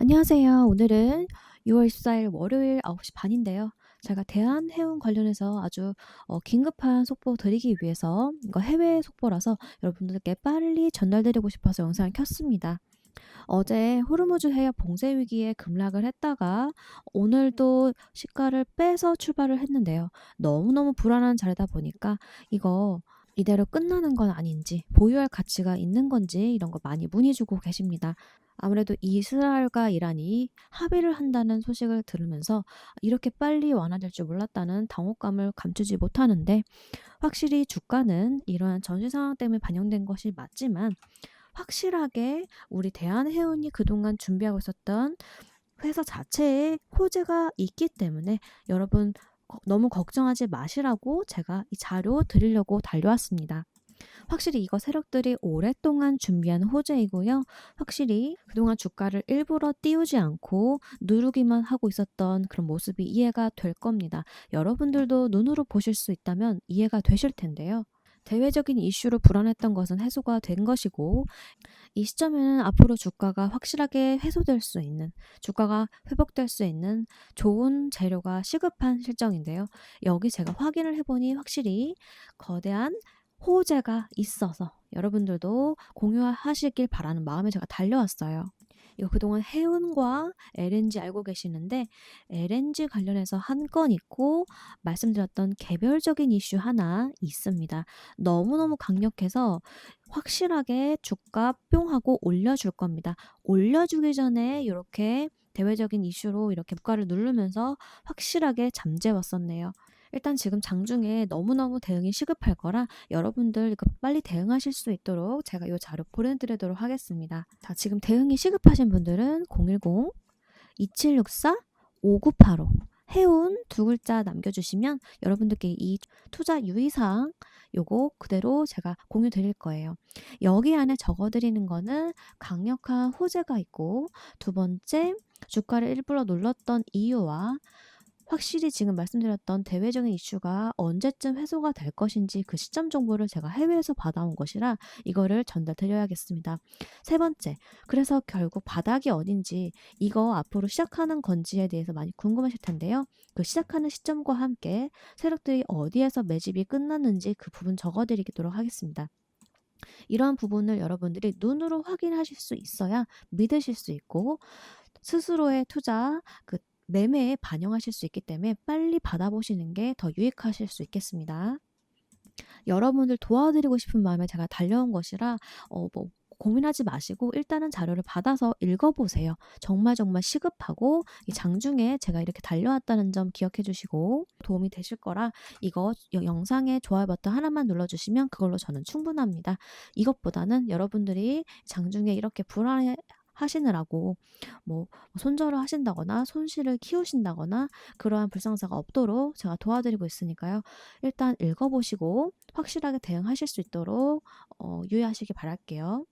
안녕하세요. 오늘은 6월 24일 월요일 9시 반인데요. 제가 대한해운 관련해서 아주 어, 긴급한 속보 드리기 위해서 이거 해외 속보라서 여러분들께 빨리 전달드리고 싶어서 영상을 켰습니다. 어제 호르무즈 해협 봉쇄 위기에 급락을 했다가 오늘도 시가를 빼서 출발을 했는데요. 너무너무 불안한 자리다 보니까 이거 이대로 끝나는 건 아닌지 보유할 가치가 있는 건지 이런 거 많이 문의 주고 계십니다. 아무래도 이스라엘과 이란이 합의를 한다는 소식을 들으면서 이렇게 빨리 완화될 줄 몰랐다는 당혹감을 감추지 못하는데 확실히 주가는 이러한 전시 상황 때문에 반영된 것이 맞지만 확실하게 우리 대한해운이 그동안 준비하고 있었던 회사 자체에 호재가 있기 때문에 여러분 거- 너무 걱정하지 마시라고 제가 이 자료 드리려고 달려왔습니다. 확실히 이거 세력들이 오랫동안 준비한 호재이고요. 확실히 그동안 주가를 일부러 띄우지 않고 누르기만 하고 있었던 그런 모습이 이해가 될 겁니다. 여러분들도 눈으로 보실 수 있다면 이해가 되실 텐데요. 대외적인 이슈로 불안했던 것은 해소가 된 것이고 이 시점에는 앞으로 주가가 확실하게 해소될 수 있는 주가가 회복될 수 있는 좋은 재료가 시급한 실정인데요. 여기 제가 확인을 해보니 확실히 거대한 호재가 있어서 여러분들도 공유하시길 바라는 마음에 제가 달려왔어요. 그동안 해운과 LNG 알고 계시는데 LNG 관련해서 한 건 있고 말씀드렸던 개별적인 이슈 하나 있습니다. 너무너무 강력해서 확실하게 주가 뿅 하고 올려줄 겁니다. 올려주기 전에 이렇게 대외적인 이슈로 이렇게 주가를 누르면서 확실하게 잠재웠었네요. 일단 지금 장중에 너무너무 대응이 시급할 거라 여러분들 이거 빨리 대응하실 수 있도록 제가 이 자료 보내드리도록 하겠습니다. 자, 지금 대응이 시급하신 분들은 010 2764 5985 해운 두 글자 남겨주시면 여러분들께 이 투자 유의사항 요거 그대로 제가 공유 드릴 거예요. 여기 안에 적어 드리는 거는 강력한 호재가 있고 두 번째 주가를 일부러 눌렀던 이유와 확실히 지금 말씀드렸던 대외적인 이슈가 언제쯤 해소가 될 것인지 그 시점 정보를 제가 해외에서 받아온 것이라 이거를 전달 드려야겠습니다. 세 번째, 그래서 결국 바닥이 어딘지 이거 앞으로 시작하는 건지에 대해서 많이 궁금하실 텐데요. 그 시작하는 시점과 함께 세력들이 어디에서 매집이 끝났는지 그 부분 적어드리도록 하겠습니다. 이러한 부분을 여러분들이 눈으로 확인하실 수 있어야 믿으실 수 있고 스스로의 투자 그 매매에 반영하실 수 있기 때문에 빨리 받아보시는 게 더 유익하실 수 있겠습니다. 여러분들 도와드리고 싶은 마음에 제가 달려온 것이라 어, 뭐 고민하지 마시고 일단은 자료를 받아서 읽어보세요. 정말 정말 시급하고 이 장중에 제가 이렇게 달려왔다는 점 기억해 주시고 도움이 되실 거라 이거 여- 영상에 좋아요 버튼 하나만 눌러주시면 그걸로 저는 충분합니다. 이것보다는 여러분들이 장중에 이렇게 불안해 하시느라고 뭐 손절을 하신다거나 손실을 키우신다거나 그러한 불상사가 없도록 제가 도와드리고 있으니까요. 일단 읽어보시고 확실하게 대응하실 수 있도록 어, 유의하시기 바랄게요.